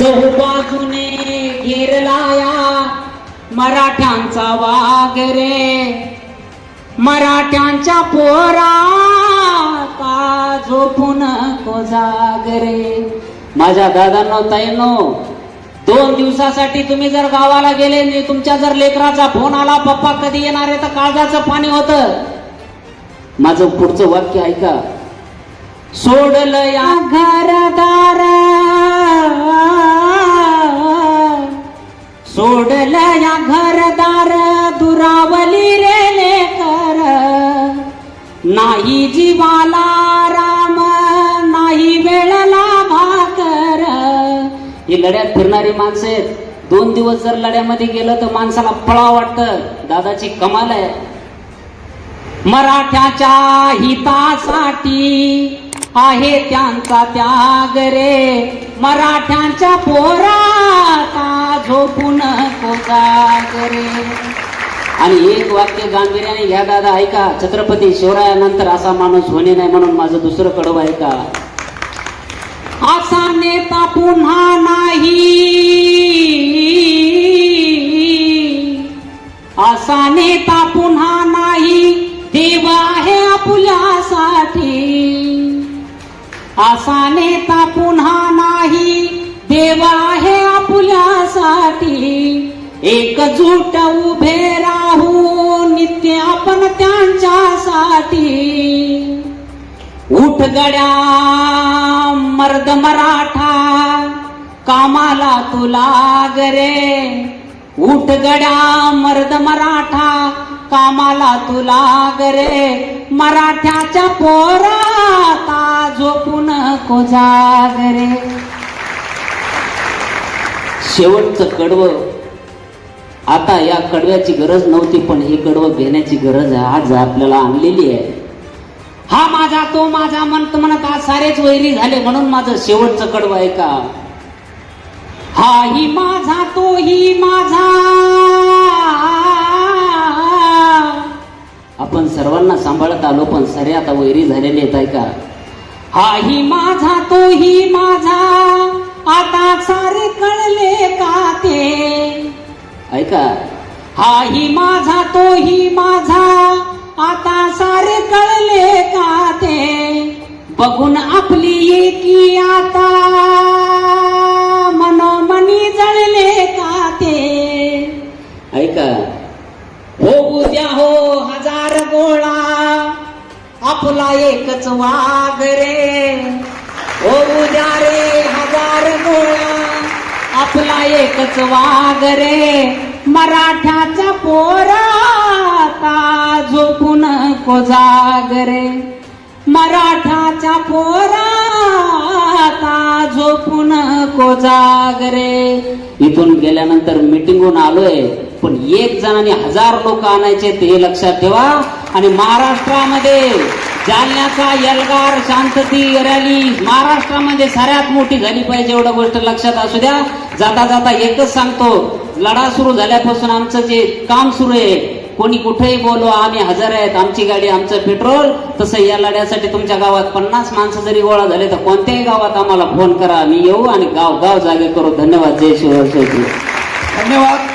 चहूबाजूने घेरलाया मराठ्यांचा वाघ रे. मराठ्यांच्या पोरा का झोपून को जाग रे. माझ्या दादांनो ताईनो दोन दिवसासाठी तुम्ही जर गावाला गेले तुमच्या जर लेकराचा फोन आला पप्पा कधी येणार आहे? तर काळजाचं पाणी होतं. माझं पुढचं वाक्य ऐका. सोडलं या घरदार सोडलं या घरदार दुरावली रे लेकर. नाही जीवाला राम नाही वेळला भाकर. ही लढ्यात फिरणारी माणसं आहेत. दोन दिवस जर लढ्यामध्ये गेलं तर माणसाला फळा वाटतं. दादाची कमाल आहे. मराठ्याच्या हितासाठी आहे त्यांचा त्याग रे. मराठ्यांच्या पो आणि एक वाक्य गांभीर्याने घ्या दादा ऐका छत्रपती शिवरायानंतर असा माणूस होणे नाही म्हणून माझं दुसरं कडवं ऐका. असा नेता पुन्हा नाही. असा नेता पुन्हा नाही. देव आहे आपल्यासाठी. असा नेता पुन्हा नाही. देव एकजूट उभे राहू नित्य आपण त्यांच्यासाठी. उठ गड्या मर्द मराठा कामाला तुला गरे उठ गड्या मर्द मराठा कामाला तुला गरे मराठ्याच्या पोराता झोपून कोजागरे शेवटचं कडवं आता या कडव्याची गरज नव्हती पण हे कडवं घेण्याची गरज आहे. आज आपल्याला आणलेली आहे. हा माझा तो माझा म्हणत म्हणत आज सारेच वैरी झाले म्हणून माझं शेवटचं कडवं आहे का? हा ही माझा तो ही माझा. आपण सर्वांना सांभाळत आलो पण सारे आता वैरी झालेले आहेत ऐका हा ही माझा तो ही माझा. ऐका. हा ही माझा तो ही माझा. आता सारे कळले का ते? बघून आपली एकी आता. मनोमनी जळले का ते? ऐका. हो उद्या हो हजार गोळा. आपला एकच वाघ रे. हो उद्या रे. एकच वाग रे. मराठ्याचा पोराता झोपून को जाग रे. मराठाचा पोराता झोपून को जाग रे. इथून गेल्यानंतर मिटिंगहून आलोय पण एक जणांनी हजार लोक आणायचे ते लक्षात ठेवा. आणि महाराष्ट्रामध्ये जालन्याचा यलगार शांतती रॅली महाराष्ट्रामध्ये सगळ्यात मोठी झाली पाहिजे एवढं गोष्ट लक्षात असू द्या. जाता जाता एकच सांगतो लढा सुरू झाल्यापासून आमचं जे काम सुरू आहे कोणी कुठेही बोलो आम्ही हजर आहेत आमची गाडी आमचं पेट्रोल तसं या लढ्यासाठी तुमच्या गावात पन्नास माणसं जरी गोळा झाले तर कोणत्याही गावात आम्हाला फोन करा. आम्ही येऊ आणि गाव गाव जागे करू. धन्यवाद. जय शिवराय धन्यवाद.